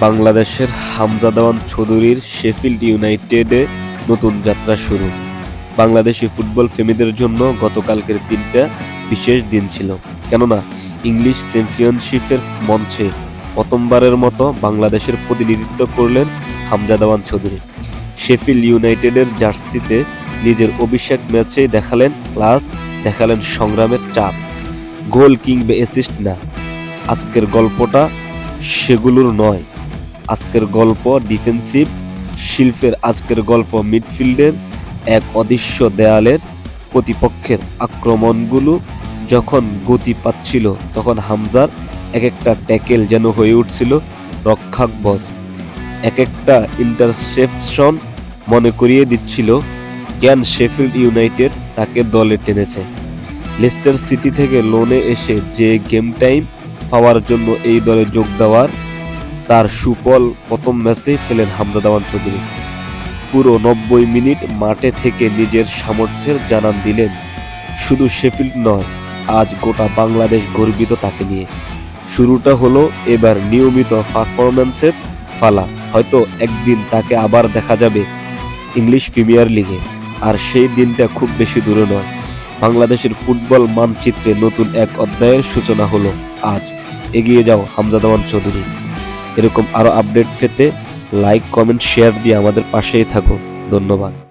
বাংলাদেশের হামজা দেওয়ান চৌধুরীর শেফিল্ড ইউনাইটেডে নতুন যাত্রা শুরু। বাংলাদেশি ফুটবল প্রেমীদের জন্য গতকালকের দিনটা বিশেষ দিন ছিল। কেননা, ইংলিশ চ্যাম্পিয়নশিপের মঞ্চে প্রথমবারের মতো বাংলাদেশের প্রতিনিধিত্ব করলেন হামজা দেওয়ান চৌধুরী। শেফিল্ড ইউনাইটেডের জার্সিতে নিজের অভিষেক ম্যাচে দেখালেন ক্লাস দেখালেন সংগ্রামের চাপ। গোল কিংবা অ্যাসিস্ট না। আজকের গল্পটা সেগুলোর নয়। আজকের গল্প ডিফেন্সিভ শিল্পের আজকের গল্প মিডফিল্ডের এক অদৃশ্য দেয়ালের প্রতিপক্ষের আক্রমণগুলো যখন গতি পাচ্ছিল, তখন হামজার এক একটা ট্যাকেল যেন হয়ে উঠছিল রক্ষাক বস এক একটা ইন্টারসেপশন মনে করিয়ে দিচ্ছিল ক্যান শেফিল্ড ইউনাইটেড তাকে দলে টেনেছে। লেস্টার সিটি থেকে লোনে এসে যে গেম টাইম পাওয়ার জন্য এই দলে যোগ দেওয়ার তার সুফল প্রথম ম্যাচেই ফেলেন হামজা দেওয়ান চৌধুরী। পুরো নব্বই মিনিট মাঠে থেকে নিজের সামর্থ্যের জানান দিলেন। শুধু শেফিল্ড নয়, আজ গোটা বাংলাদেশ গর্বিত তাকে নিয়ে। শুরুটা হলো এবার নিয়মিত পারফরম্যান্সের ফালা। হয়তো একদিন তাকে আবার দেখা যাবে ইংলিশ প্রিমিয়ার লিগে। আর সেই দিনটা খুব বেশি দূরে নয়। বাংলাদেশের ফুটবল মানচিত্রে নতুন এক অধ্যায়ের সূচনা হলো। আজ এগিয়ে যাও হামজা দেওয়ান চৌধুরী। এরকম আরও আপডেট পেতে লাইক কমেন্ট শেয়ার দিয়ে আমাদের পাশেই থাকো ধন্যবাদ।